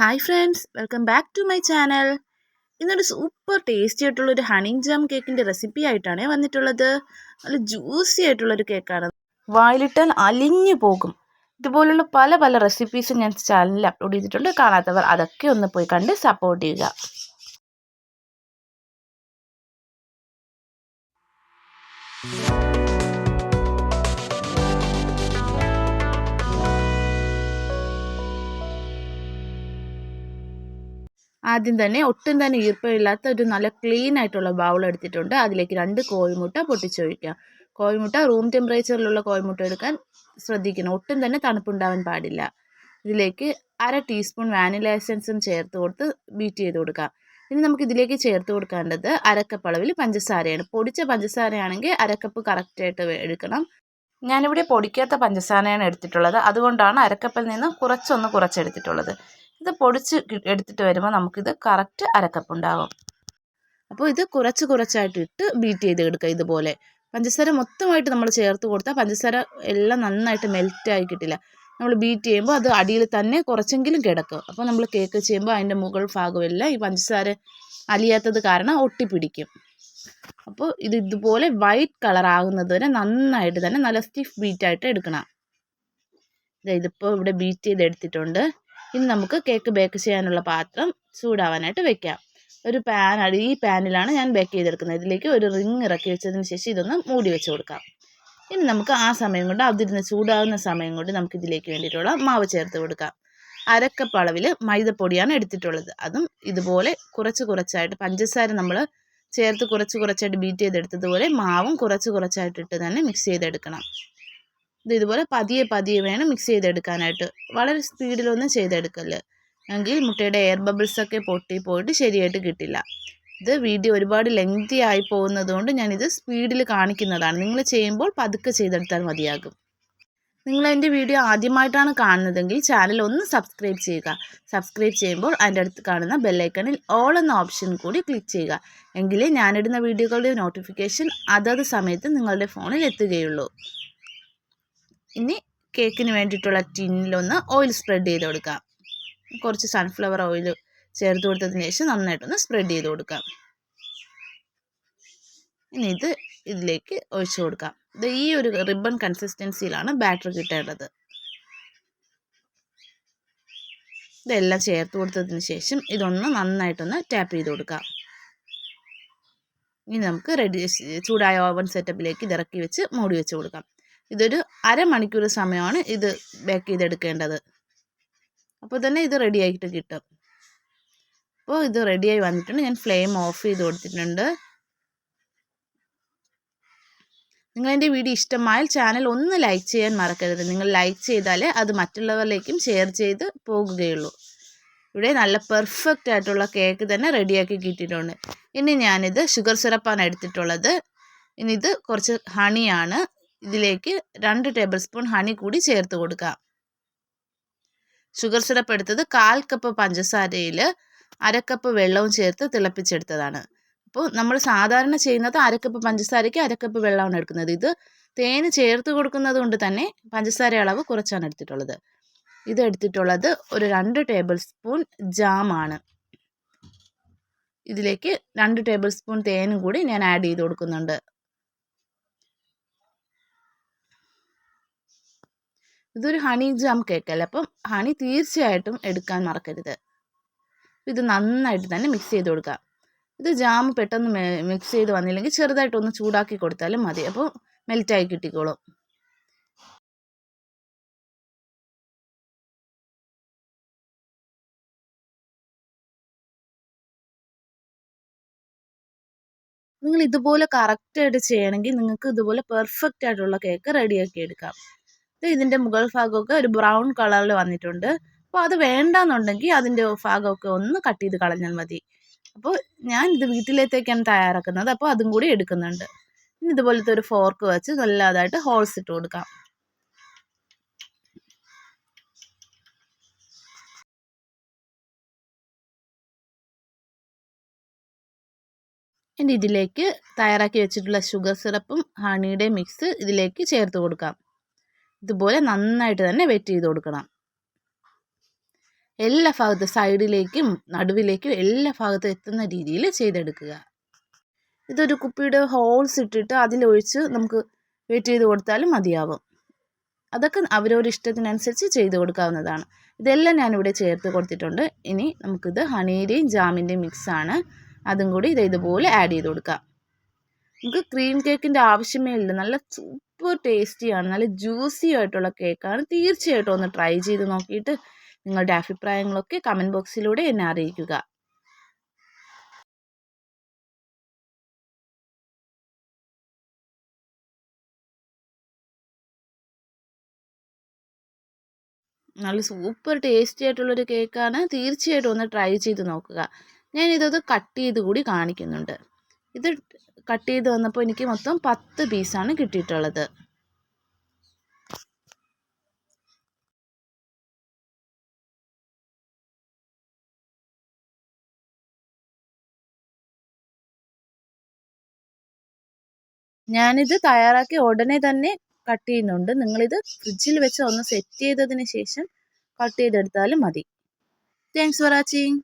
Hi friends welcome back to my channel ഇന്നൊരു super tasty ആയിട്ടുള്ള ഒരു ഹണി ജാം കേക്കിന്റെ റെസിപ്പി ആയിട്ടാണ് വന്നിട്ടുള്ളത്. നല്ല ജ്യൂസി ആയിട്ടുള്ളൊരു കേക്കാണ് വായിലിട്ടാൽ അലിഞ്ഞു പോകും. ഇതുപോലുള്ള പല പല റെസിപ്പീസും ഞാൻ ചാനലിൽ അപ്ലോഡ് ചെയ്തിട്ടുണ്ട്. കാണാത്തവർ അതൊക്കെ ഒന്ന് പോയി കണ്ട് സപ്പോർട്ട് ചെയ്യുക. ആദ്യം തന്നെ ഒട്ടും തന്നെ ഈർപ്പമില്ലാത്ത ഒരു നല്ല ക്ലീൻ ആയിട്ടുള്ള ബൗൾ എടുത്തിട്ടുണ്ട്. അതിലേക്ക് രണ്ട് കോഴിമുട്ട പൊട്ടിച്ചൊഴിക്കുക കോഴിമുട്ട റൂം ടെമ്പറേച്ചറിലുള്ള കോഴിമുട്ട എടുക്കാൻ ശ്രദ്ധിക്കണം. ഒട്ടും തന്നെ തണുപ്പുണ്ടാവാൻ പാടില്ല. ഇതിലേക്ക് അര ടീസ്പൂൺ വാനില എസൻസും ചേർത്ത് കൊടുത്ത് ബീറ്റ് ചെയ്ത് കൊടുക്കുക ഇനി നമുക്ക് ഇതിലേക്ക് ചേർത്ത് കൊടുക്കേണ്ടത് അരക്കപ്പ് അളവിൽ പഞ്ചസാരയാണ്. പൊടിച്ച പഞ്ചസാരയാണെങ്കിൽ അരക്കപ്പ് കറക്റ്റായിട്ട് എടുക്കണം. ഞാനിവിടെ പൊടിക്കാത്ത പഞ്ചസാരയാണ് എടുത്തിട്ടുള്ളത്. അതുകൊണ്ടാണ് അരക്കപ്പിൽ നിന്ന് കുറച്ചൊന്ന് കുറച്ചെടുത്തിട്ടുള്ളത്. ഇത് പൊടിച്ച് എടുത്തിട്ട് വരുമ്പോൾ നമുക്കിത് കറക്റ്റ് അരക്കപ്പ് ഉണ്ടാകും അപ്പോൾ ഇത് കുറച്ച് കുറച്ചായിട്ട് ഇട്ട് ബീറ്റ് ചെയ്ത് എടുക്കുക ഇതുപോലെ. പഞ്ചസാര മൊത്തമായിട്ട് നമ്മൾ ചേർത്ത് കൊടുത്താൽ പഞ്ചസാര എല്ലാം നന്നായിട്ട് മെൽറ്റായി കിട്ടില്ല. നമ്മൾ ബീറ്റ് ചെയ്യുമ്പോൾ അത് അടിയിൽ തന്നെ കുറച്ചെങ്കിലും കിടക്കും. അപ്പോൾ നമ്മൾ കേക്ക് ചെയ്യുമ്പോൾ അതിന്റെ മുകൾ ഭാഗമെല്ലാം ഈ പഞ്ചസാര അലിയാത്തത് കാരണം ഒട്ടിപ്പിടിക്കും. അപ്പോൾ ഇത് ഇതുപോലെ വൈറ്റ് കളർ ആകുന്നത് വരെ നന്നായിട്ട് തന്നെ നല്ല സ്റ്റിഫ് ബീറ്റായിട്ട് എടുക്കണം. ഇതിപ്പോൾ ഇവിടെ ബീറ്റ് ചെയ്ത് എടുത്തിട്ടുണ്ട് ഇനി നമുക്ക് കേക്ക് ബേക്ക് ചെയ്യാനുള്ള പാത്രം ചൂടാവാനായിട്ട് വെക്കാം. ഒരു പാൻ ഈ പാനിലാണ് ഞാൻ ബേക്ക് ചെയ്തെടുക്കുന്നത്. ഇതിലേക്ക് ഒരു റിങ് ഇറക്കി വെച്ചതിന് ശേഷം ഇതൊന്ന് മൂടി വെച്ച് കൊടുക്കാം. ഇനി നമുക്ക് ആ സമയം കൊണ്ട് അതിരുന്ന് ചൂടാകുന്ന സമയം കൊണ്ട് നമുക്ക് ഇതിലേക്ക് വേണ്ടിയിട്ടുള്ള മാവ് ചേർത്ത് കൊടുക്കാം. അരക്കപ്പ് അളവിൽ മൈദപ്പൊടിയാണ് എടുത്തിട്ടുള്ളത്. അതും ഇതുപോലെ കുറച്ച് കുറച്ചായിട്ട് പഞ്ചസാര നമ്മൾ ചേർത്ത് കുറച്ച് കുറച്ചായിട്ട് ബീറ്റ് ചെയ്തെടുത്തതുപോലെ മാവും കുറച്ച് കുറച്ചായിട്ടിട്ട് തന്നെ മിക്സ് ചെയ്തെടുക്കണം. ഇത് ഇതുപോലെ പതിയെ പതിയെ വേണം മിക്സ് ചെയ്തെടുക്കാനായിട്ട്. വളരെ സ്പീഡിലൊന്നും ചെയ്തെടുക്കല്ല്? എങ്കിൽ മുട്ടയുടെ എയർ ബബിൾസൊക്കെ പൊട്ടി പോയിട്ട് ശരിയായിട്ട് കിട്ടില്ല. ഇത് വീഡിയോ ഒരുപാട് ലെങ്തി ആയി പോകുന്നത് കൊണ്ട് ഞാനിത് സ്പീഡിൽ കാണിക്കുന്നതാണ്. നിങ്ങൾ ചെയ്യുമ്പോൾ പതുക്കെ ചെയ്തെടുത്താൽ മതിയാകും. നിങ്ങൾ എന്റെ വീഡിയോ ആദ്യമായിട്ടാണ് കാണുന്നതെങ്കിൽ ചാനൽ ഒന്ന് സബ്സ്ക്രൈബ് ചെയ്യുക. സബ്സ്ക്രൈബ് ചെയ്യുമ്പോൾ അതിന്റെ അടുത്ത് കാണുന്ന ബെല്ലൈക്കണിൽ ഓൾ എന്ന ഓപ്ഷൻ കൂടി ക്ലിക്ക് ചെയ്യുക. എങ്കിലേ ഞാനിടുന്ന വീഡിയോകളുടെ നോട്ടിഫിക്കേഷൻ അതത് സമയത്ത് നിങ്ങളുടെ ഫോണിൽ എത്തുകയുള്ളൂ. ഇനി കേക്കിന് വേണ്ടിയിട്ടുള്ള ടിന്നിലൊന്ന് ഓയിൽ സ്പ്രെഡ് ചെയ്ത് കൊടുക്കാം. കുറച്ച് സൺഫ്ലവർ ഓയിൽ ചേർത്ത് കൊടുത്തതിന് ശേഷം നന്നായിട്ടൊന്ന് സ്പ്രെഡ് ചെയ്ത് കൊടുക്കാം. ഇനി ഇത് ഇതിലേക്ക് ഒഴിച്ചു കൊടുക്കാം. ഇത് ഈ ഒരു റിബൺ കൺസിസ്റ്റൻസിയിലാണ് ബാറ്റർ കിട്ടേണ്ടത്. ഇതെല്ലാം ചേർത്ത് കൊടുത്തതിന് ശേഷം ഇതൊന്ന് നന്നായിട്ടൊന്ന് ടാപ്പ് ചെയ്ത് കൊടുക്കാം. ഇനി നമുക്ക് റെഡി ചൂടായ ഓവൻ സെറ്റപ്പിലേക്ക് ഇതിറക്കി വെച്ച് മൂടി വെച്ച് കൊടുക്കാം. ഇതൊരു അരമണിക്കൂർ സമയമാണ് ഇത് ബേക്ക് ചെയ്തെടുക്കേണ്ടത്. അപ്പോൾ തന്നെ ഇത് റെഡി ആയിട്ട് കിട്ടും. അപ്പോൾ ഇത് റെഡിയായി വന്നിട്ടുണ്ട്. ഞാൻ ഫ്ലെയിം ഓഫ് ചെയ്ത് കൊടുത്തിട്ടുണ്ട്. നിങ്ങൾ എന്റെ വീഡിയോ ഇഷ്ടമായാൽ ചാനൽ ഒന്ന് ലൈക്ക് ചെയ്യാൻ മറക്കരുത്. നിങ്ങൾ ലൈക്ക് ചെയ്താലേ അത് മറ്റുള്ളവരിലേക്കും ഷെയർ ചെയ്ത് പോകുകയുള്ളൂ. ഇവിടെ നല്ല പെർഫെക്റ്റ് ആയിട്ടുള്ള കേക്ക് തന്നെ റെഡിയാക്കി കിട്ടിയിട്ടുണ്ട്. ഇനി ഞാനിത് ഷുഗർ സിറപ്പാണ് എടുത്തിട്ടുള്ളത്. ഇനി ഇത് കുറച്ച് ഹണിയാണ് ഇതിലേക്ക് രണ്ട് ടേബിൾ സ്പൂൺ ഹണി കൂടി ചേർത്ത് കൊടുക്കാം. ഷുഗർ സിറപ്പ് എടുത്തത് കാൽ കപ്പ് പഞ്ചസാരയിൽ അരക്കപ്പ് വെള്ളവും ചേർത്ത് തിളപ്പിച്ചെടുത്തതാണ്. അപ്പോൾ നമ്മൾ സാധാരണ ചെയ്യുന്നത് അരക്കപ്പ് പഞ്ചസാരയ്ക്ക് അരക്കപ്പ് വെള്ളമാണ് എടുക്കുന്നത്. ഇത് തേൻ ചേർത്ത് കൊടുക്കുന്നത് കൊണ്ട് തന്നെ പഞ്ചസാര അളവ് കുറച്ചാണ് എടുത്തിട്ടുള്ളത്. ഇത് എടുത്തിട്ടുള്ളത് ഒരു രണ്ട് ടേബിൾ സ്പൂൺ ജാമാണ് ഇതിലേക്ക് രണ്ട് ടേബിൾ സ്പൂൺ തേനും കൂടി ഞാൻ ആഡ് ചെയ്ത് കൊടുക്കുന്നുണ്ട്. ഇതൊരു ഹണി ജാം കേക്ക് അല്ലേ? അപ്പം ഹണി തീർച്ചയായിട്ടും എടുക്കാൻ മറക്കരുത്. ഇത് നന്നായിട്ട് തന്നെ മിക്സ് ചെയ്ത് കൊടുക്കുക. ഇത് ജാം പെട്ടെന്ന് മിക്സ് ചെയ്ത് വന്നില്ലെങ്കിൽ ചെറുതായിട്ടൊന്ന് ചൂടാക്കി കൊടുത്താലും മതി. അപ്പോൾ മെൽറ്റായി കിട്ടിക്കോളും. നിങ്ങൾ ഇതുപോലെ കറക്റ്റായിട്ട് ചെയ്യണമെങ്കിൽ നിങ്ങൾക്ക് ഇതുപോലെ പെർഫെക്റ്റ് ആയിട്ടുള്ള കേക്ക് റെഡിയാക്കി എടുക്കാം. ഇതിന്റെ മുകൾ ഭാഗമൊക്കെ ഒരു ബ്രൗൺ കളറിൽ വന്നിട്ടുണ്ട്. അപ്പോൾ അത് വേണ്ടാന്നുണ്ടെങ്കിൽ അതിന്റെ ഭാഗമൊക്കെ ഒന്ന് കട്ട് ചെയ്ത് കളഞ്ഞാൽ മതി. അപ്പോൾ ഞാൻ ഇത് വീട്ടിലേത്തേക്കാണ് തയ്യാറാക്കുന്നത്. അപ്പോൾ അതും കൂടി എടുക്കുന്നുണ്ട്. ഇനി ഇതുപോലത്തെ ഒരു ഫോർക്ക് വെച്ച് നല്ലതായിട്ട് ഹോൾസ് ഇട്ട് കൊടുക്കാം. ഇനി ഇതിലേക്ക് തയ്യാറാക്കി വെച്ചിട്ടുള്ള ഷുഗർ സിറപ്പും ഹണിയുടെ മിക്സ് ഇതിലേക്ക് ചേർത്ത് കൊടുക്കാം. ഇതുപോലെ നന്നായിട്ട് തന്നെ വെറ്റ് ചെയ്ത് കൊടുക്കണം. എല്ലാ ഭാഗത്തും സൈഡിലേക്കും നടുവിലേക്കും എല്ലാ ഭാഗത്തും എത്തുന്ന രീതിയിൽ ചെയ്തെടുക്കുക. ഇതൊരു കുപ്പിയുടെ ഹോൾസ് ഇട്ടിട്ട് അതിലൊഴിച്ച് നമുക്ക് വെയിറ്റ് ചെയ്ത് കൊടുത്താലും മതിയാവും. അതൊക്കെ അവരവരുടെ ഇഷ്ടത്തിനനുസരിച്ച് ചെയ്ത് കൊടുക്കാവുന്നതാണ്. ഇതെല്ലാം ഞാനിവിടെ ചേർത്ത് കൊടുത്തിട്ടുണ്ട്. ഇനി നമുക്കിത് ഹണിയുടെയും ജാമിന്റെയും മിക്സാണ് അതും കൂടി ഇത് ഇതുപോലെ ആഡ് ചെയ്ത് കൊടുക്കാം. നമുക്ക് ക്രീം കേക്കിന്റെ ആവശ്യമേ ഇല്ല. നല്ല സൂപ്പർ ടേസ്റ്റിയാണ് നല്ല ജ്യൂസി ആയിട്ടുള്ള കേക്കാണ്. തീർച്ചയായിട്ടും ഒന്ന് ട്രൈ ചെയ്ത് നോക്കിയിട്ട് നിങ്ങളുടെ അഭിപ്രായങ്ങളൊക്കെ കമന്റ് ബോക്സിലൂടെ എന്നെ അറിയിക്കുക. നല്ല സൂപ്പർ ടേസ്റ്റി ആയിട്ടുള്ളൊരു കേക്കാണ്. തീർച്ചയായിട്ടും ഒന്ന് ട്രൈ ചെയ്ത് നോക്കുക. ഞാനിതൊന്ന് കട്ട് ചെയ്ത് കൂടി കാണിക്കുന്നുണ്ട്. ഇത് കട്ട് ചെയ്ത് വന്നപ്പോൾ എനിക്ക് മൊത്തം പത്ത് പീസാണ് കിട്ടിയിട്ടുള്ളത്. ഞാനിത് തയ്യാറാക്കി ഉടനെ തന്നെ കട്ട് ചെയ്യുന്നുണ്ട്. നിങ്ങളിത് ഫ്രിഡ്ജിൽ വെച്ച് ഒന്ന് സെറ്റ് ചെയ്തതിന് ശേഷം കട്ട് ചെയ്തെടുത്താലും മതി. Thanks for watching